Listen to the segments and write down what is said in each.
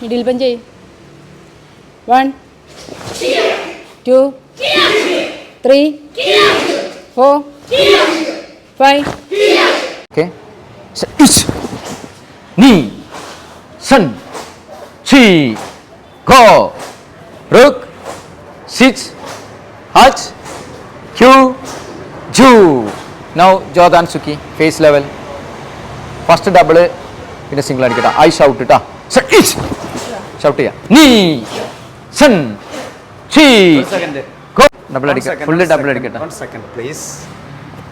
Middle punch ചെയ് one two three four five okay നീ സൺ ഷീ ഗോ റുക്ക് സിക്സ് ഹച്ച് ക്യൂ ജൂ നൗ ജോദാൻ സുക്കി ഫേസ് ലെവൽ ഫസ്റ്റ് ഡബിൾ പിന്നെ സിംഗിൾ അടിക്കട്ടെ ഐ ഷൗട്ട് ഇട്ടാ ഷൗട്ട് ചെയ്യാം. നീ സൺ ഷീ ഡബിൾ അടിക്ക. ഫുള്ള് ഡബിൾ അടിക്കട്ടെ. സെക്കൻഡ് പ്ലീസ്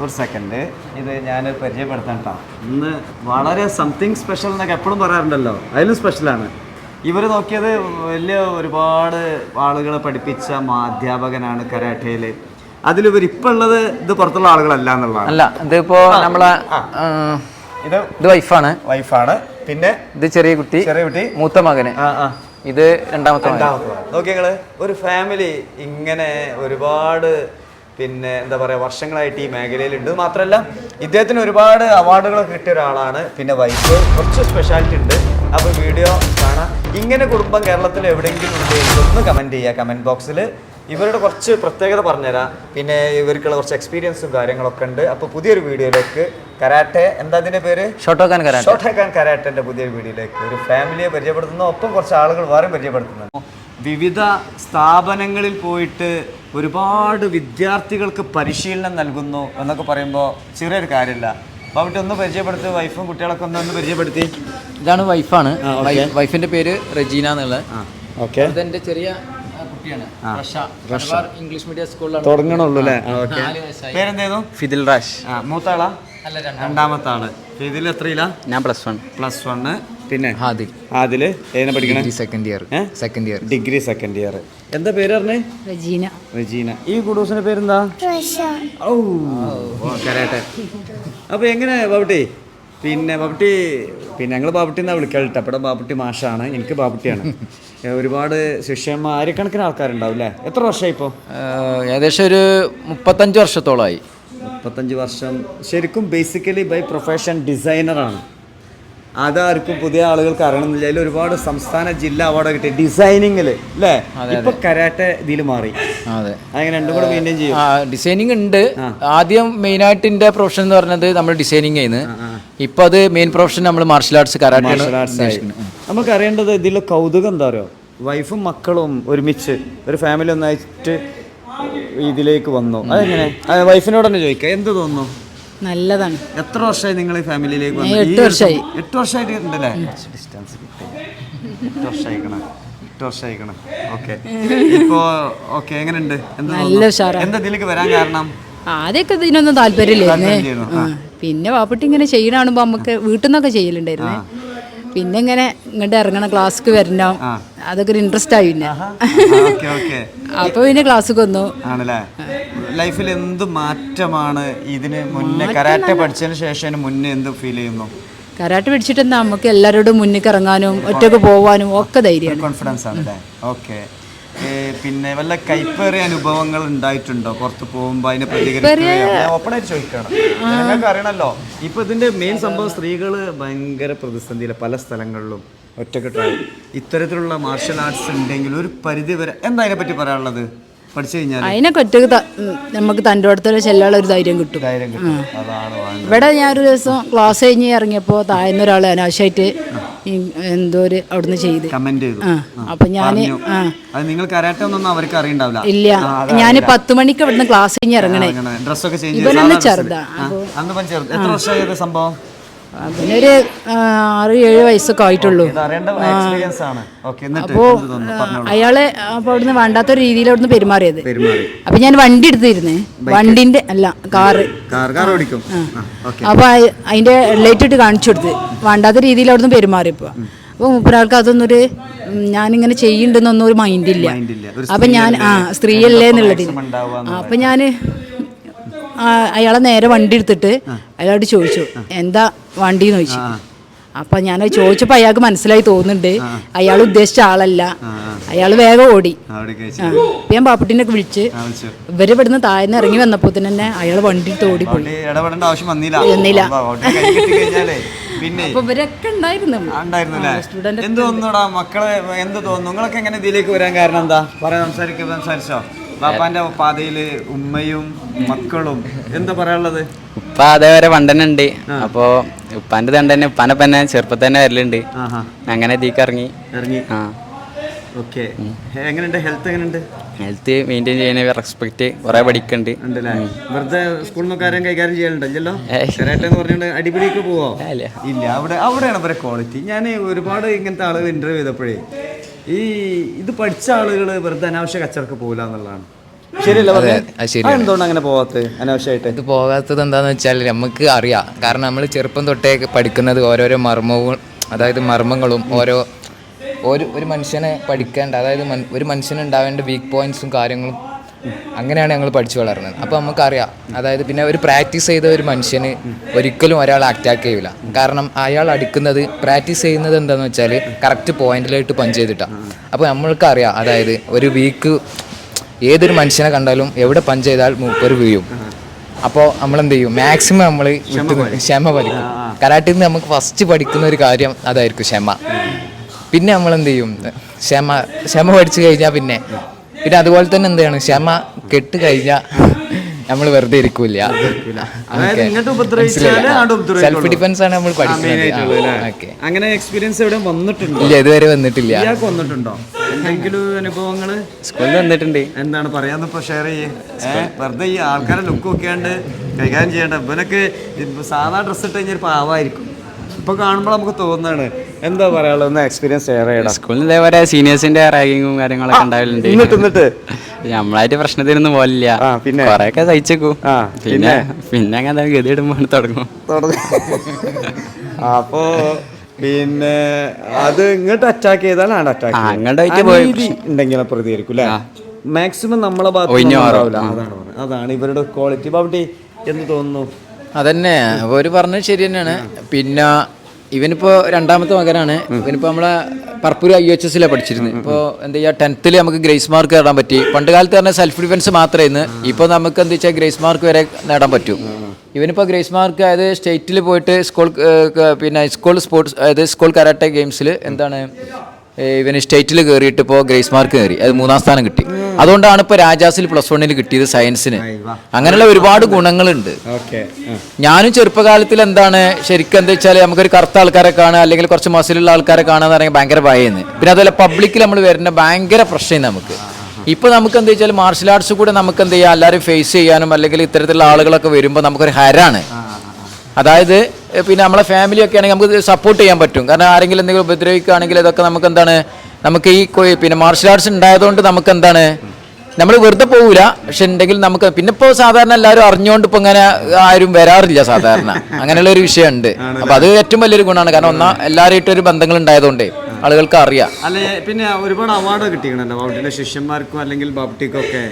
ഒരു സെക്കൻഡ് ഇത് ഞാൻ പരിചയപ്പെടുത്താം കേട്ടോ ഇന്ന് വളരെ സംതിങ് സ്പെഷ്യൽ എന്നൊക്കെ എപ്പോഴും പറയാറുണ്ടല്ലോ. അതിലും സ്പെഷ്യലാണ് ഇവർ നോക്കിയത് വലിയ ഒരുപാട് ആളുകളെ പഠിപ്പിച്ച അധ്യാപകനാണ് കരാട്ടയിൽ അതിലിവർ ഇപ്പം ഉള്ളത് ഇത് പുറത്തുള്ള ആളുകളല്ല എന്നുള്ളതാണ്. അല്ല ഇതിപ്പോ നമ്മളെ ഇത് ഇത് വൈഫാണ് വൈഫാണ് പിന്നെ ഇത് ചെറിയ കുട്ടി ചെറിയ കുട്ടി. മൂത്ത മകന്. ഇത് രണ്ടാമത്തെ നോക്കി നിങ്ങൾ ഒരു ഫാമിലി ഇങ്ങനെ ഒരുപാട് പിന്നെ എന്താ പറയാ വർഷങ്ങളായിട്ട് ഈ മേഖലയിലുണ്ട്. മാത്രമല്ല ഇദ്ദേഹത്തിന് ഒരുപാട് അവാർഡുകളൊക്കെ കിട്ടിയ ഒരാളാണ്. പിന്നെ വൈഫ് കുറച്ച് സ്പെഷ്യാലിറ്റി ഉണ്ട്. അപ്പോൾ വീഡിയോ കാണാം. ഇങ്ങനെ കുടുംബം കേരളത്തിൽ എവിടെയെങ്കിലും ഉണ്ടെങ്കിൽ ഒന്ന് കമന്റ് ചെയ്യുക. കമന്റ് ബോക്സിൽ ഇവരുടെ കുറച്ച് പ്രത്യേകത പറഞ്ഞുതരാം. പിന്നെ ഇവർക്കുള്ള കുറച്ച് എക്സ്പീരിയൻസും കാര്യങ്ങളൊക്കെ ഉണ്ട്. അപ്പോൾ പുതിയൊരു വീഡിയോയിലേക്ക് കരാട്ടെ. എന്താ അതിന്റെ പേര്? Shotokan karate. ഷോർട്ട് ഹാക്കാൻ കരാട്ടന്റെ പുതിയൊരു വീഡിയോയിലേക്ക് ഒരു ഫാമിലിയെ പരിചയപ്പെടുത്തുന്നു. ഒപ്പം കുറച്ച് ആളുകൾ വേറെ പരിചയപ്പെടുത്തുന്നു വിവിധ സ്ഥാപനങ്ങളിൽ പോയിട്ട് ഒരുപാട് വിദ്യാർത്ഥികൾക്ക് പരിശീലനം നൽകുന്നു എന്നൊക്കെ പറയുമ്പോൾ ചെറിയൊരു കാര്യമില്ല. അപ്പോൾ അവിടെ ഒന്ന് പരിചയപ്പെടുത്തി വൈഫും കുട്ടികളൊക്കെ ഒന്ന് ഒന്ന് പരിചയപ്പെടുത്തി. ഇതാണ് വൈഫാണ്. വൈഫിന്റെ പേര് റെജീന എന്നുള്ളത്. ഓക്കെ. അതെന്റെ ചെറിയ കുട്ടിയാണ് ഇംഗ്ലീഷ് മീഡിയം സ്കൂളിലാണ്. തുടങ്ങണുള്ളൂ അല്ലേ? നാല് ഫിദിൽ റാഷ്. ആ മൂത്താളാ? അല്ല രണ്ടാം രണ്ടാമത്തെ. ആൾ ഇതിൽ എത്രയിലാ? ഞാൻ പ്ലസ് വൺ. പ്ലസ് വണ്ണ് പിന്നെ? ആദിൽ ആദിൽ ഏതിനെ പഠിക്കണേ? Second year second year degree second year എന്താ പേര് പറഞ്ഞേ? റജീന. റജീന. ഈ കുടൂസിന്റെ പേരെന്താ? ഓ, കരാട്ടെ. അപ്പൊ എങ്ങനെ ബാബുട്ടി പിന്നെ ബാബുട്ടി പിന്നെ ഞങ്ങൾ ബാബുട്ടി എന്നാ വിളിക്കാം കേട്ടോ ഇവിടെ ബാബുട്ടി മാഷാണ്. എനിക്ക് ബാബുട്ടിയാണ്. ഒരുപാട് ശിഷ്യന്മാർ ആയിരക്കണക്കിന് ആൾക്കാരുണ്ടാവും അല്ലേ എത്ര വർഷമായി ഇപ്പോൾ ഏകദേശം ഒരു മുപ്പത്തഞ്ച് വർഷത്തോളമായി മുപ്പത്തഞ്ച് വർഷം. ശരിക്കും ബേസിക്കലി ബൈ പ്രൊഫഷൻ ഡിസൈനറാണ് അതാർക്കും പുതിയ ആളുകൾക്ക് അറിയണമെന്നില്ല അതിൽ ഒരുപാട് സംസ്ഥാന ജില്ലാ അവാർഡ് കിട്ടി. ഡിസൈനിങ്ങിൽ അല്ലേ? ഇപ്പൊ കരാട്ടെ ഇതിൽ മാറി. അതെ. അങ്ങനെ രണ്ടും കൂടെ മെയിന്റെയിൻ ചെയ്യും. ഡിസൈനിങ് ഉണ്ട്. ആദ്യം മെയിൻ ആയിട്ട് എന്റെ പ്രൊഫഷൻ എന്ന് പറഞ്ഞത് നമ്മൾ ഡിസൈനിങ് ആയിരുന്നു. ഇപ്പൊ അത് മെയിൻ പ്രൊഫഷൻ നമ്മൾ മാർഷൽ ആർട്സ് കരാട്ടെ നമുക്ക് അറിയേണ്ടത് ഇതിലെ കൗതുകം എന്താ പറയുക വൈഫും മക്കളും ഒരുമിച്ച് ഒരു ഫാമിലി ഒന്നായിട്ട് ഇതിലേക്ക് വന്നു. അതെങ്ങനെ? വൈഫിനോട് തന്നെ ചോദിക്കാം. എന്ത് തോന്നുന്നു? നല്ലതാണ്. എത്ര വർഷമായി നിങ്ങൾ ഈ ഫാമിലിയിലേക്ക് എട്ട് വർഷമായി. എട്ട് വർഷമായിട്ട് ഉണ്ടല്ലേ? ഡിസ്റ്റൻസ് എട്ട് വർഷമായിക്കണം? എട്ട് വർഷമായിക്കണം? ഓക്കെ ഇപ്പോ ഓക്കെ എങ്ങനെയുണ്ട്? എന്ത് നല്ല തോന്നുന്നു? ഉഷാറാ. എന്താ ഇതിലേക്ക് വരാൻ കാരണം? ആദ്യമൊക്കെ ഇതിനൊന്നും താല്പര്യമില്ലായിരുന്നേ. പിന്നെ വാപ്പട്ടി ഇങ്ങനെ ചെയ്യണ കാണുമ്പോ നമുക്ക് വീട്ടിൽ നിന്നൊക്കെ ചെയ്യലുണ്ടായിരുന്നേ. പിന്നെ ഇങ്ങനെ ഇങ്ങോട്ട് ഇറങ്ങണം ക്ലാസ്സിക്ക് വരണം. അതൊക്കെ ഒരു ഇൻട്രസ്റ്റ് ആയി പിന്നെ. അപ്പൊ പിന്നെ ക്ലാസ് വന്നു ആണല്ലേ? ലൈഫിൽ എന്ത് മാറ്റമാണ് ഇതിന് മുന്നേ? കരാട്ടെ പഠിച്ചതിന് ശേഷം മുന്നേ എന്ത് ഫീൽ ചെയ്യുന്നു? കരാട്ട് പഠിച്ചിട്ട് നമുക്ക് എല്ലാവരോടും മുന്നിൽ ഇറങ്ങാനും ഒറ്റയ്ക്ക് പോവാനും ഒക്കെ ധൈര്യമാണ്. കോൺഫിഡൻസ് ആണല്ലേ ഓക്കെ. പിന്നെ വല്ല കൈപ്പേറിയ അനുഭവങ്ങൾ ഉണ്ടായിട്ടുണ്ടോ? പുറത്ത് പോകുമ്പോ അതിനെ ഓപ്പണായിട്ട് ചോദിക്കണം. നിങ്ങൾക്ക് അറിയണല്ലോ. ഇപ്പൊ ഇതിന്റെ മെയിൻ സംഭവം സ്ത്രീകൾ ഭയങ്കര പ്രതിസന്ധിയില്ല പല സ്ഥലങ്ങളിലും. ഒറ്റക്കെട്ടായി ഇത്തരത്തിലുള്ള മാർഷൽ ആർട്സ് ഉണ്ടെങ്കിൽ ഒരു പരിധി വരെ എന്താ അതിനെ പറ്റി പറയാനുള്ളത്? പഠിച്ചു കഴിഞ്ഞാൽ അതിനൊക്കെ ഒറ്റയ്ക്ക് നമുക്ക് തന്റെ അടുത്തൊരു ചെല്ലാനുള്ള ഒരു ധൈര്യം കിട്ടും. ധൈര്യം കിട്ടും. അതാണ് ഇവിടെ ഞാനൊരു ദിവസം ക്ലാസ് കഴിഞ്ഞ് ഇറങ്ങിയപ്പോൾ താഴ്ന്ന ഒരാൾ അനാവശ്യമായിട്ട് എന്തോ ഒരു അവിടുന്ന് ചെയ്ത്. കമന്റ് ചെയ്തു. അപ്പൊ ഞാൻ നിങ്ങൾ കരാട്ടെ ഒന്നും അവർക്ക് അറിയണ്ടാവില്ല. ഇല്ല. ഞാൻ പത്ത് മണിക്ക് ഇവിടുന്ന് ക്ലാസ് കഴിഞ്ഞ് ഇറങ്ങണേ. ഡ്രസ്സൊക്കെ ചേഞ്ച് ഇവനൊന്ന് ചെറുതാ. അന്ന് പൻ ചെറുത് എത്ര വർഷമായി സംഭവം? അതിനൊരു ഒരു ആറ് ഏഴ് വയസ്സൊക്കെ ആയിട്ടുള്ളൂ. അപ്പോ അയാളെ അപ്പൊ അവിടുന്ന് വേണ്ടാത്ത രീതിയിൽ അവിടുന്ന് പെരുമാറിയത്. പെരുമാറി. അപ്പൊ ഞാൻ വണ്ടി എടുത്തിരുന്നേ. വണ്ടിന്റെ അല്ല കാറ്. അപ്പൊ അതിന്റെ ലൈറ്റ് ഇട്ട് കാണിച്ചു കൊടുത്ത്. വേണ്ടാത്ത രീതിയിൽ അവിടുന്ന് പെരുമാറിയപ്പോ. അപ്പൊ മൂപ്പരാൾക്ക് അതൊന്നൊരു ഞാനിങ്ങനെ ചെയ്യുന്നുണ്ടെന്നൊന്നും ഒരു മൈൻഡില്ല അപ്പൊ ഞാൻ ആ സ്ത്രീയല്ലേ എന്നുള്ളത് maximum ഉണ്ടാവുക അപ്പൊ ഞാൻ ആ, അയാളെ നേരെ വണ്ടി എടുത്തിട്ട് അയാളോട് ചോദിച്ചു എന്താ വണ്ടി എന്ന് ചോദിച്ചു അപ്പൊ ഞാൻ ചോദിച്ചപ്പോ അയാൾക്ക് മനസ്സിലായി തോന്നുന്നുണ്ട്. അയാൾ ഉദ്ദേശിച്ച ആളല്ല. അയാൾ വേഗം ഓടി. ഞാൻ പാപ്പുട്ടിനെ വിളിച്ച് ഇവർ ഇവിടുന്ന് താഴ്ന്ന് ഇറങ്ങി വന്നപ്പോ തന്നെ അയാൾ വണ്ടി എടുത്ത് ഓടിപ്പോയി. വന്നില്ല. അപ്പൊ ഇവരൊക്കെ ഉണ്ടായിരുന്നു. സ്റ്റുഡന്റ് എന്ത് തോന്നുന്നുടാ? മക്കളെ എന്ത് തോന്നുന്നു? നിങ്ങളൊക്കെ എങ്ങനെ ഇതിലേക്ക് വരാൻ കാരണം എന്താ? പറയാൻ സംസാരിച്ചോ? ബാപ്പാന്റെ പാതയിൽ ഉമ്മയും മക്കളും. എന്താ പറയാനുള്ളത്? ഉപ്പ അതേവരെ പണ്ടനുണ്ട് ഉണ്ട് അപ്പോ ഉപ്പാന്റെ തന്നെ ഉപ്പാനെ തന്നെ ചെറുപ്പത്തിൽ തന്നെ വരലുണ്ട് അങ്ങനെ ഇതിക്ക് ഇറങ്ങി. ഇറങ്ങി ആ. ഓക്കെ. എങ്ങനെയുണ്ട് ഹെൽത്ത് എങ്ങനെയുണ്ട് ഹെൽത്ത് മെയിന്റെയിൻ ചെയ്യുന്ന റെസ്പെക്ട് കുറെ ഉണ്ടല്ലേ? വെറുതെ സ്കൂളിൽ നിന്നൊക്കെ കാര്യം കൈകാര്യം ചെയ്യലുണ്ടല്ലോ. പറഞ്ഞുകൊണ്ട് എന്ന് പറഞ്ഞിട്ട് അടിപിടിക്ക് പോവോ? ഇല്ല. ഇല്ല. അവിടെ അവിടെയാണ് അവരെ ക്വാളിറ്റി ഞാൻ ഒരുപാട് ഇങ്ങനത്തെ ആളുകൾ ഇന്റർവ്യൂ ചെയ്തപ്പോഴേ ഈ ഇത് പഠിച്ച ആളുകൾ വെറുതെ അനാവശ്യ കച്ചവടക്ക് പോകില്ല എന്നുള്ളതാണ്. അങ്ങനെ അനാവശ്യമായിട്ട്? ഇത് പോകാത്തത് എന്താന്ന് വെച്ചാൽ നമുക്ക് അറിയാം. കാരണം നമ്മൾ ചെറുപ്പം തൊട്ടേ പഠിക്കുന്നത് ഓരോരോ മർമ്മവും അതായത് മർമ്മങ്ങളും ഓരോ ഒരു ഒരു മനുഷ്യനെ പഠിക്കേണ്ട അതായത് ഒരു മനുഷ്യനുണ്ടാവേണ്ട വീക്ക് പോയിന്റ്സും കാര്യങ്ങളും അങ്ങനെയാണ് ഞങ്ങൾ പഠിച്ചു വളർന്നത്. അപ്പോൾ നമുക്കറിയാം. അതായത് പിന്നെ ഒരു പ്രാക്ടീസ് ചെയ്ത ഒരു മനുഷ്യന് ഒരിക്കലും ഒരാൾ അറ്റാക്ക് ചെയ്യില്ല കാരണം അയാൾ അടിക്കുന്നത് പ്രാക്ടീസ് ചെയ്യുന്നത് എന്താണെന്ന് വെച്ചാൽ കറക്റ്റ് പോയിന്റിലായിട്ട് പഞ്ച് ചെയ്തിട്ടാണ് അപ്പോൾ നമ്മൾക്കറിയാം. അതായത് ഒരു വീക്ക് ഏതൊരു മനുഷ്യനെ കണ്ടാലും എവിടെ പഞ്ച് ചെയ്താൽ മൂപ്പർ വീഴും. അപ്പോൾ നമ്മൾ എന്ത് ചെയ്യും മാക്സിമം നമ്മൾ ക്ഷമ പഠിക്കും കരാട്ടിൽ നിന്ന് നമുക്ക് ഫസ്റ്റ് പഠിക്കുന്ന ഒരു കാര്യം അതായിരിക്കും ക്ഷമ. പിന്നെ നമ്മൾ എന്ത് ചെയ്യും ക്ഷമ ക്ഷമ പഠിച്ചു കഴിഞ്ഞാൽ പിന്നെ പിന്നെ അതുപോലെ തന്നെ എന്താണ്? ക്ഷമ കെട്ട് കഴിഞ്ഞാൽ നമ്മൾ വെറുതെ ഇരിക്കൂല. സെൽഫ് ഡിഫൻസ് ആണ് നമ്മൾ പഠിക്കുന്നത്? അങ്ങനെ എക്സ്പീരിയൻസ് എവിടെ വന്നിട്ടുണ്ടോ? ഇല്ല ഇതുവരെ വന്നിട്ടില്ല. വന്നിട്ടുണ്ടോ? എന്തെങ്കിലും അനുഭവങ്ങൾ? സ്കൂളിൽ വന്നിട്ടുണ്ട്. എന്താണ്? പറയാന്ന് ഷെയർ ചെയ്യേ. വെറുതെ ഈ ആൾക്കാരെ ലുക്ക് നോക്കിയാണ്ട് കൈകാര്യം ചെയ്യണ്ട. ഇവനൊക്കെ സാധാ ഡ്രസ്സ് ഇട്ട് കഴിഞ്ഞാൽ പാവായിരിക്കും. ഇപ്പൊ കാണുമ്പോൾ നമുക്ക് തോന്നുന്നതാണ് എന്താ പറയാനുള്ളത്? ഒന്ന് എക്സ്പീരിയൻസ് ഷെയർ ചെയ്യണം സ്കൂളിൽ ഇതേപോലെ സീനിയേഴ്സിന്റെ റാഗിങ്ങും കാര്യങ്ങളൊക്കെ ഉണ്ടാവലുണ്ട്. എന്നിട്ട് എന്നിട്ട് നമ്മളായിട്ട് പ്രശ്നത്തിനൊന്നും പോലില്ല ആ, പിന്നെ? കൊറേയൊക്കെ സഹിച്ചേക്കൂ. ആ, പിന്നെ പിന്നെ. അങ്ങനെ ഗതിയിടുമ്പോൾ തുടങ്ങും തുടങ്ങി. അപ്പോ പിന്നെ അത് ഇങ്ങോട്ട് അറ്റാക്ക് ചെയ്താലാണ് അറ്റാക്ക് ആ, പോയി. ഉണ്ടെങ്കിൽ പ്രതികരിക്കും അല്ലേ? മാക്സിമം നമ്മളെ ഭാഗത്ത് ഒഴിഞ്ഞു അതാണ് പറഞ്ഞത്. അതാണ് ഇവരുടെ ക്വാളിറ്റി ബാബുട്ടി എന്ന് തോന്നുന്നു? അതന്നെ. ഒരു പറഞ്ഞത് ശരി തന്നെയാണ്. പിന്നെ ഇവനിപ്പോ രണ്ടാമത്തെ മകനാണ്. ഇവനിപ്പോ നമ്മളെ പർപ്പൂർ ഐ എച്ച് എസിലാണ് പഠിച്ചിരുന്നത് ഇപ്പോൾ എന്താ ചെയ്യുക ടെൻത്തിൽ നമുക്ക് ഗ്രേസ് മാർക്ക് നേടാൻ പറ്റി. പണ്ട് കാലത്ത് പറഞ്ഞാൽ സെൽഫ് ഡിഫൻസ് മാത്രമായിരുന്നു ഇപ്പോൾ നമുക്ക് എന്താ വെച്ചാൽ ഗ്രേസ് മാർക്ക് വരെ നേടാൻ പറ്റും. ഇവനിപ്പോൾ ഗ്രേസ് മാർക്ക് അതായത് സ്റ്റേറ്റിൽ പോയിട്ട് സ്കൂൾ പിന്നെ സ്കൂൾ സ്പോർട്സ് അതായത് സ്കൂൾ കരാട്ടെ ഗെയിംസിൽ എന്താണ്? ഇവന് സ്റ്റേറ്റിൽ കയറിയിട്ട് ഇപ്പോൾ ഗ്രേസ് മാർക്ക് കയറി. അത് മൂന്നാം സ്ഥാനം കിട്ടി. അതുകൊണ്ടാണ് ഇപ്പോൾ രാജാസിൽ പ്ലസ് വണ്ണിൽ കിട്ടിയത് സയൻസിന് അങ്ങനെയുള്ള ഒരുപാട് ഗുണങ്ങളുണ്ട്. ഞാനും ചെറുപ്പകാലത്തിൽ എന്താണ് ശരിക്കും എന്താ വെച്ചാൽ നമുക്കൊരു കറുത്ത ആൾക്കാരെ കാണുക അല്ലെങ്കിൽ കുറച്ച് മസിലുള്ള ആൾക്കാരെ കാണുക എന്ന് പറയുമ്പോൾ ഭയങ്കര ഭയന്ന്. പിന്നെ അതുപോലെ പബ്ലിക്കിൽ നമ്മൾ വരുന്ന ഭയങ്കര പ്രശ്നം നമുക്ക്. ഇപ്പൊ നമുക്ക് എന്താ വെച്ചാൽ മാർഷൽ ആർട്സ് കൂടെ നമുക്ക് എന്ത് ചെയ്യാം? എല്ലാവരും ഫേസ് ചെയ്യാനും അല്ലെങ്കിൽ ഇത്തരത്തിലുള്ള ആളുകളൊക്കെ വരുമ്പോൾ നമുക്കൊരു ഹരാണ്. അതായത് പിന്നെ നമ്മളെ ഫാമിലി ഒക്കെ ആണെങ്കിൽ നമുക്ക് സപ്പോർട്ട് ചെയ്യാൻ പറ്റും. കാരണം ആരെങ്കിലും എന്തെങ്കിലും ഉപദ്രവിക്കുകയാണെങ്കിൽ ഇതൊക്കെ നമുക്ക് എന്താണ് നമുക്ക് ഈ പിന്നെ മാർഷൽ ആർട്സ് ഉണ്ടായതുകൊണ്ട് നമുക്ക് എന്താണ് നമ്മൾ വെറുതെ പോകൂല പക്ഷെ ഉണ്ടെങ്കിൽ നമുക്ക് പിന്നെ ഇപ്പോൾ സാധാരണ എല്ലാവരും അറിഞ്ഞുകൊണ്ട് ഇപ്പോൾ ഇങ്ങനെ ആരും വരാറില്ല സാധാരണ. അങ്ങനെയുള്ള ഒരു വിഷയമുണ്ട്. അപ്പോൾ അത് ഏറ്റവും വലിയൊരു ഗുണമാണ്. കാരണം ഒന്നാ എല്ലാവരുമായിട്ടൊരു ബന്ധങ്ങൾ ഉണ്ടായതുകൊണ്ടേ. ആളുകൾക്ക് അറിയാം അല്ലെ പിന്നെ ഒരുപാട് അവാർഡ് കിട്ടിക്കണല്ലോ ബാബുട്ടിന്റെ ശിഷ്യന്മാർക്കും അല്ലെങ്കിൽ ബാബുട്ടിക്കും ഒക്കെ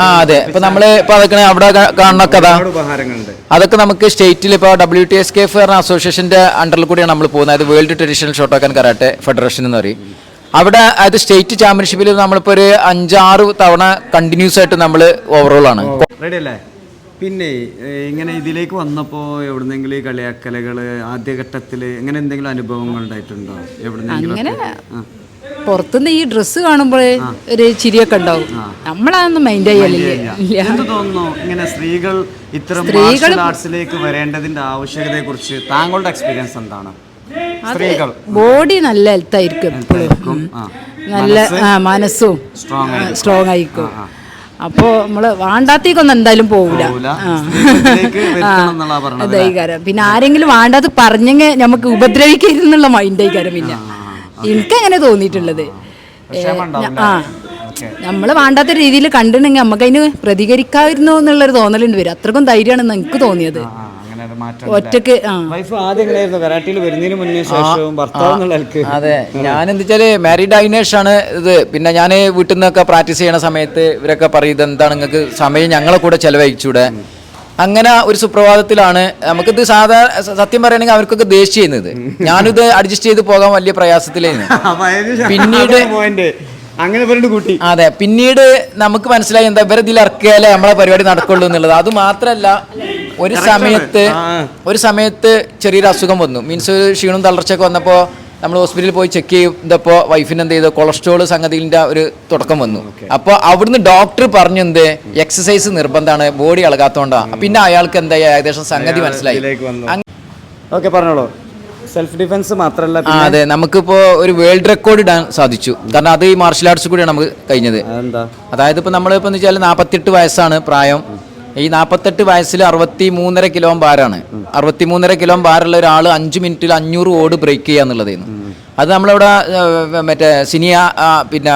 ആ അതെ. ഇപ്പൊ നമ്മൾ ഇപ്പൊ അതൊക്കെ അവിടെ കാണുന്ന കഥ. ഉപഹാരങ്ങളുണ്ട്. അതൊക്കെ നമുക്ക് സ്റ്റേറ്റിൽ ഇപ്പൊ W T S K F പറഞ്ഞ അസോസിയേഷന്റെ അണ്ടറിൽ കൂടിയാണ് നമ്മൾ പോകുന്നത്. അത് world traditional Shotokan karate federation എന്ന് പറയും. അവിടെ അതായത് സ്റ്റേറ്റ് ചാമ്പ്യൻഷിപ്പിൽ നമ്മളിപ്പോൾ ഒരു അഞ്ചാറ് തവണ കണ്ടിന്യൂസ് ആയിട്ട് നമ്മൾ ഓവറോൾ ആണ്. റെഡി അല്ലേ? പിന്നെ ഇങ്ങനെ ഇതിലേക്ക് വന്നപ്പോ എവിടുന്നെങ്കിലും ഈ കളിയാക്കലകൾ ആദ്യഘട്ടത്തിൽ ഇങ്ങനെ എന്തെങ്കിലും അനുഭവങ്ങൾ ഉണ്ടായിട്ടുണ്ടോ? എവിടുന്നെങ്കിലും അങ്ങനെ പുറത്തുനിന്ന് ഈ ഡ്രസ് കാണുമ്പോഴേ ഒരു ചിരിയൊക്കെ ഉണ്ടാവും. നമ്മളതൊന്നും മൈൻഡ് ചെയ്യലില്ല. തോന്നുന്നു? ഇങ്ങനെ സ്ത്രീകൾ ഇത്തരം ആർട്സിലേക്ക് വരേണ്ടതിന്റെ ആവശ്യകതയെ കുറിച്ച് താങ്കളുടെ എക്സ്പീരിയൻസ് എന്താണ്? സ്ത്രീകൾ. ബോഡി നല്ല ഹെൽത്ത് ആയിരിക്കും എപ്പോഴും. നല്ല മനസ്സും സ്ട്രോങ് ആയിരിക്കും. അപ്പോൾ നമ്മൾ വാണ്ടാത്തേക്കൊന്നും എന്തായാലും പോവില്ല ദൈകാരം പിന്നെ ആരെങ്കിലും വാണ്ടാത്ത പറഞ്ഞെങ്കിൽ നമുക്ക് ഉപദ്രവിക്കരുന്നുള്ള മൈൻഡ് ആയിക്കാരം പിന്നെ എനിക്ക് അങ്ങനെ തോന്നിയിട്ടുള്ളത്. ആ. നമ്മൾ വേണ്ടാത്ത രീതിയിൽ കണ്ടിട്ടുണ്ടെങ്കിൽ നമുക്ക് അതിന് പ്രതികരിക്കാമായിരുന്നു എന്നുള്ളൊരു തോന്നലുണ്ട് വരും. അത്രക്കും ധൈര്യമാണെന്ന് എനിക്ക് തോന്നിയത്. മാറ്റം ഒറ്റയ്ക്ക് വൈഫ് ആദ്യം എങ്ങനെയായിരുന്നു കരാട്ടിയിൽ വരുന്നതിന് മുന്നേ ശേഷവും ഭർത്താവ് അതെ. ഞാൻ എന്താ വെച്ചാൽ മാരീഡ് ഡൈനേഴ്സ് ആണ് ഇത്. പിന്നെ ഞാൻ വീട്ടിൽ നിന്നൊക്കെ പ്രാക്ടീസ് ചെയ്യണ സമയത്ത് ഇവരൊക്കെ പറയും എന്താണ് നിങ്ങൾക്ക് സമയം ഞങ്ങളെ കൂടെ ചെലവഴിച്ചൂടെ? അങ്ങനെ ഒരു സുപ്രഭാതത്തിലാണ് നമുക്കിത് സാധാ സത്യം പറയുകയാണെങ്കിൽ അവർക്കൊക്കെ ദേഷ്യം ചെയ്യുന്നത് ഞാനിത് അഡ്ജസ്റ്റ് ചെയ്ത് പോകാൻ വലിയ പ്രയാസത്തിലായിരുന്നു. അതിന് പിന്നീട് അങ്ങനെ കൂട്ടി. അതെ പിന്നീട് നമുക്ക് മനസ്സിലായി എന്താ ഇവരെ ഇതിൽ ഇറക്കിയാലേ നമ്മളെ പരിപാടി നടക്കുള്ളൂ എന്നുള്ളത്. അത് മാത്രമല്ല ഒരു സമയത്ത് ഒരു സമയത്ത് ചെറിയൊരു അസുഖം വന്നു. മീൻസ് ക്ഷീണവും തളർച്ചയൊക്കെ വന്നപ്പോൾ നമ്മൾ ഹോസ്പിറ്റലിൽ പോയി ചെക്ക് ചെയ്തപ്പോൾ വൈഫിന് എന്ത് ചെയ്തു കൊളസ്ട്രോൾ സംഗതിന്റെ ഒരു തുടക്കം വന്നു. അപ്പോൾ അവിടുന്ന് ഡോക്ടർ പറഞ്ഞു എന്ത്? എക്സസൈസ് നിർബന്ധമാണ്. ബോഡി ഇളകാത്തോണ്ടാണ് പിന്നെ അയാൾക്ക് എന്താ ഏകദേശം സംഗതി മനസ്സിലായി. ഓക്കെ പറഞ്ഞോളൂ. സെൽഫ് ഡിഫൻസ് മാത്രല്ല ആ അതെ. നമുക്കിപ്പോ ഒരു വേൾഡ് റെക്കോർഡ് ഇടാൻ സാധിച്ചു. കാരണം അത് ഈ മാർഷൽ ആർട്സ് കൂടിയാണ് നമുക്ക് കഴിഞ്ഞത്. അതായത് ഇപ്പൊ നമ്മളിപ്പോ വെച്ചാൽ നാൽപ്പത്തെട്ട് വയസ്സാണ് പ്രായം. ഈ നാൽപ്പത്തെട്ട് വയസ്സിൽ അറുപത്തി മൂന്നര കിലോ ഭാരമാണ് അറുപത്തി മൂന്നര കിലോ ഭാരമുള്ള ഒരാൾ അഞ്ച് മിനിറ്റിൽ അഞ്ഞൂറ് ഓട് ബ്രേക്ക് ചെയ്യുക എന്നുള്ളതായിരുന്നു അത് നമ്മളവിടെ മറ്റേ സിനിയ പിന്നെ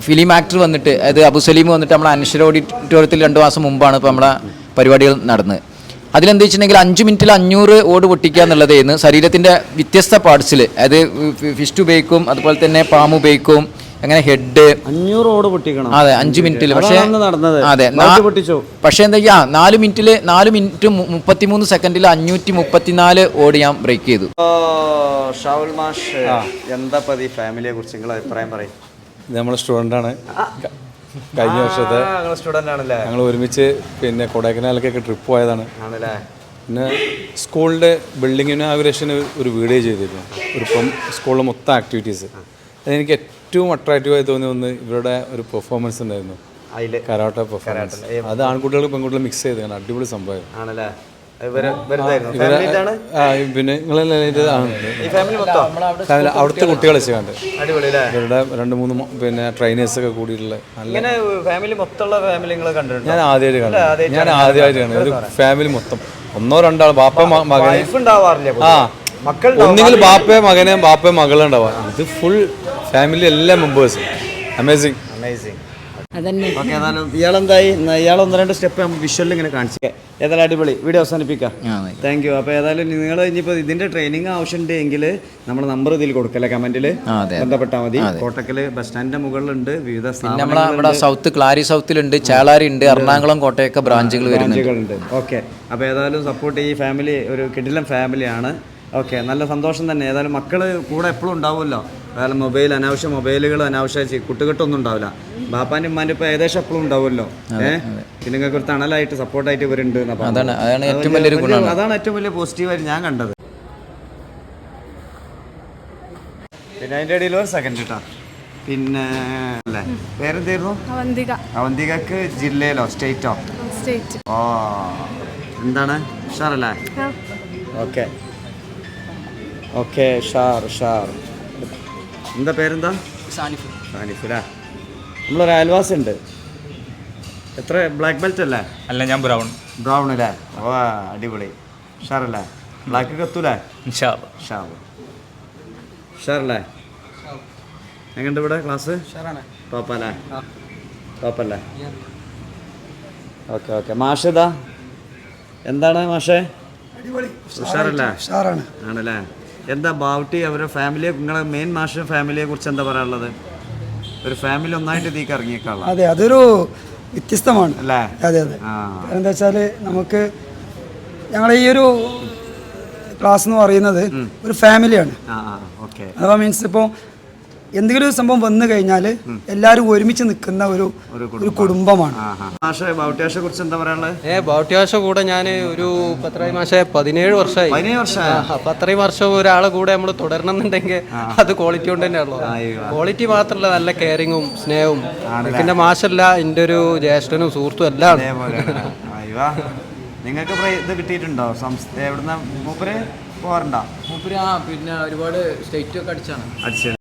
ഫിലിം ആക്ടർ വന്നിട്ട് അത് അബു സലീം വന്നിട്ട് നമ്മളെ അനശ്വര ഓഡിറ്റോറിയത്തിൽ രണ്ട് മാസം മുമ്പാണ് ഇപ്പോൾ നമ്മളെ പരിപാടികൾ നടന്നത്. അതിലെന്താ വെച്ചിട്ടുണ്ടെങ്കിൽ അഞ്ച് മിനിറ്റിൽ അഞ്ഞൂറ് ഓട് പൊട്ടിക്കുക എന്നുള്ളതായിരുന്നു ശരീരത്തിന്റെ വ്യത്യസ്ത പാർട്സിൽ അതായത് ഫിസ്റ്റ് ഉപയോഗിക്കും അതുപോലെ തന്നെ പാമ്പ് ഉപയോഗിക്കും അങ്ങനെ ഹെഡ്? അഞ്ഞൂറ് ഓട് പൊട്ടിക്കണം. അതെ അഞ്ച് മിനിറ്റിൽ പക്ഷേ നടന്നത്. അതെ പൊട്ടിച്ചു? പക്ഷേ എന്താ നാല് മിനിറ്റിൽ നാല് മിനിറ്റ് മുപ്പത്തിമൂന്ന് സെക്കൻഡിൽ അഞ്ഞൂറ്റി മുപ്പത്തിനാല് ഓട് ഞാൻ ബ്രേക്ക് ചെയ്തു. ഷാവുൽ മാഷ് എന്താ പതി ഫാമിലിയെ കുറിച്ച് നിങ്ങൾ അഭിപ്രായം പറയും? ഇത് നമ്മളെ സ്റ്റുഡന്റാണ് കഴിഞ്ഞ വർഷത്തെ സ്റ്റുഡന്റ് ആണല്ലേ? ഞങ്ങൾ ഒരുമിച്ച് പിന്നെ കൊടൈക്കനാലിലേക്കൊക്കെ ട്രിപ്പ് പോയതാണ്. ആണല്ലേ? പിന്നെ സ്കൂളിന്റെ ബിൽഡിംഗ് ഇനാഗുറേഷന് ഒരു വീഡിയോ ചെയ്തിരുന്നു. ഒരു ഇപ്പം സ്കൂളിലെ മൊത്തം ആക്ടിവിറ്റീസ് അതെനിക്ക് ഏറ്റവും അട്രാക്റ്റീവായി തോന്നിയ ഒന്ന് ഇവരുടെ ഒരു പെർഫോമൻസ് ഉണ്ടായിരുന്നു. അതിൽ കരാട്ട പെർഫോമൻസ് അത് ആൺകുട്ടികളും പെൺകുട്ടികളും മിക്സ് ചെയ്ത് അടിപൊളി സംഭവം ആണല്ലേ? പിന്നെ അവിടുത്തെ കുട്ടികളെ ചെയ്യാണ്ട് ഇവരുടെ രണ്ട് മൂന്ന് പിന്നെ പിന്നെ ട്രെയിനേഴ്സൊക്കെ കൂടിയിട്ടുള്ള നല്ല ഇങ്ങനെ ഫാമിലി മൊത്തമുള്ള ഫാമിലി നിങ്ങൾ കണ്ടിട്ടുണ്ടോ? ഞാൻ ആദ്യമായിട്ട് കണ്ടു ഞാൻ ആദ്യമായിട്ട് കാണുന്നത്. ഒരു ഫാമിലി മൊത്തം. ഒന്നോ രണ്ടാൾ ബാപ്പ മകനെ. വൈഫ് ഉണ്ടാവാറില്ല ആ. മക്കൾ ഒന്നുകിൽ ബാപ്പയെ മകനെ ബാപ്പയെ മകളുണ്ടാവാ ഇത് ഫുൾ ഫാമിലി എല്ലാ മെമ്പേഴ്സും അമേസിംഗ് അമേസിംഗ് അതന്നെ. ഓക്കെ ഏതായാലും ഇയാളെന്തായി? ഇയാൾ ഒന്ന് രണ്ട് സ്റ്റെപ്പ് നമ്മൾ വിഷ്വലിൽ ഇങ്ങനെ കാണിച്ചു ഏതായാലും അടിപൊളി. വീഡിയോ അവസാനിപ്പിക്കാം. താങ്ക് യു അപ്പോൾ ഏതായാലും നിങ്ങൾ ഇനിയിപ്പോൾ ഇതിന്റെ ട്രെയിനിങ് ആവശ്യമുണ്ട് എങ്കിൽ നമ്മുടെ നമ്പർ ഇതിൽ കൊടുക്കല്ലേ കമന്റിൽ ആ, ബന്ധപ്പെട്ടാൽ മതി. കോട്ടക്കൽ ബസ് സ്റ്റാൻഡിന്റെ മുകളിലുണ്ട്. വിവിധ നമ്മുടെ സൗത്ത് ക്ലാരി സൗത്തിലുണ്ട് ചേളാരി ഉണ്ട്. എറണാകുളം കോട്ടയൊക്കെ ബ്രാഞ്ചുകൾ വരുന്നുണ്ട്. ബ്രാഞ്ചുകളുണ്ട് ഓക്കെ അപ്പോൾ ഏതായാലും സപ്പോർട്ട് ഈ ഫാമിലി ഒരു കിടിലം ഫാമിലിയാണ് ഓക്കെ നല്ല സന്തോഷം തന്നെ. ഏതായാലും മക്കൾ കൂടെ എപ്പോഴും ഉണ്ടാവുമല്ലോ. ഏതായാലും മൊബൈൽ അനാവശ്യ മൊബൈലുകൾ അനാവശ്യ കുട്ടുകെട്ടൊന്നും ഉണ്ടാവില്ല. ബാപ്പാന്റെ ഉമ്മാന്റെ ഇപ്പം ഏകദേശം എപ്പോഴും ഉണ്ടാവുമല്ലോ. ഏഹ് പിന്നെ നിങ്ങൾക്ക് ഒരു തണലായിട്ട് സപ്പോർട്ടായിട്ട് ഇവരുണ്ട്. അതാണ് അതാണ് ഏറ്റവും വലിയ- വലിയൊരു വലിയ- അതാണ് ഏറ്റവും വലിയ പോസിറ്റീവായിട്ട് ഞാൻ കണ്ടത്. പിന്നെ അതിന്റെ ഇടയിൽ ഒരു സെക്കൻഡ് കേട്ടോ പിന്നെ അല്ലേ? പേരെന്തായിരുന്നു? അവന്തിക. അവന്തികക്ക് ജില്ലയിലോ സ്റ്റേറ്റോ സ്റ്റേറ്റ് ഓ എന്താണ്? ഉഷാറല്ലേ? ഓക്കെ ഓക്കെ ഷാർ ഷാർ എന്താ പേരെന്താ? സാനിഫ്. സാനിഫ് അല്ലേ നമ്മളൊരു അയൽവാസി ഉണ്ട് എത്ര? ബ്ലാക്ക് ബെൽറ്റ് അല്ലേ? അല്ല ഞാൻ ബ്രൗൺ. ബ്രൗൺ അല്ലേ? ഓ അടിപൊളി. ഷാറല്ലേ ബ്ലാക്ക് കത്തൂലേ ഷാർ ഷാറല്ലേ എങ്ങനെയുണ്ട് ഇവിടെ ക്ലാസ്? ടോപ്പല്ലേ? ടോപ്പല്ലേ? Okay okay. മാഷേതാ എന്താണ് മാഷേ? ഉഷാറല്ലേ? ആണല്ലേ? എന്താ ബാവുട്ടി അവരുടെ ഫാമിലിയെ നിങ്ങളെ മെയിൻ മാഷ ഫാമിലിയെ കുറിച്ച് എന്താ പറയാനുള്ളത്? ഒരു ഫാമിലി ഒന്നായിട്ട് തീക്ക് ഇറങ്ങിയേക്കാളാം. അതെ അതൊരു വ്യത്യസ്തമാണ്. അല്ലേ? അതെ അതെ. കാരണം എന്താ വെച്ചാൽ നമുക്ക് ഞങ്ങളെ ഈ ഒരു ക്ലാസ് എന്ന് പറയുന്നത് ഒരു ഫാമിലിയാണ് അഥവാ മീൻസ് ഇപ്പോൾ എന്തെങ്കിലും ഒരു സംഭവം വന്നു കഴിഞ്ഞാൽ എല്ലാരും ഒരുമിച്ച് നിൽക്കുന്ന ഒരു ഒരു കുടുംബമാണ്. മാഷെ കുറിച്ച് എന്താ പറയാനുള്ളത്? ഏ ബൗട്ടിയാശ കൂടെ ഞാൻ ഒരു പത്രായി മാസേ പതിനേഴ് വർഷമായി. പതിനേഴ് അത്രയും വർഷം ഒരാളെ കൂടെ നമ്മൾ തുടരണം എന്നുണ്ടെങ്കിൽ അത് ക്വാളിറ്റി കൊണ്ട് തന്നെയാണല്ലോ. ക്വാളിറ്റി മാത്രമല്ല നല്ല കെയറിങ്ങും സ്നേഹവും. പിന്നെ മാഷല്ല എന്റെ ഒരു ജ്യേഷ്ഠനും സുഹൃത്തും എല്ലാം നിങ്ങൾക്ക് ഇത് കിട്ടിയിട്ടുണ്ടോ? എവിടുന്ന മൂപ്പര് പോകാറുണ്ടോ മൂപ്പര് ആ പിന്നെ ഒരുപാട് സ്റ്റേറ്റ് ഒക്കെ അടിച്ചാണ്. അടിച്ചു.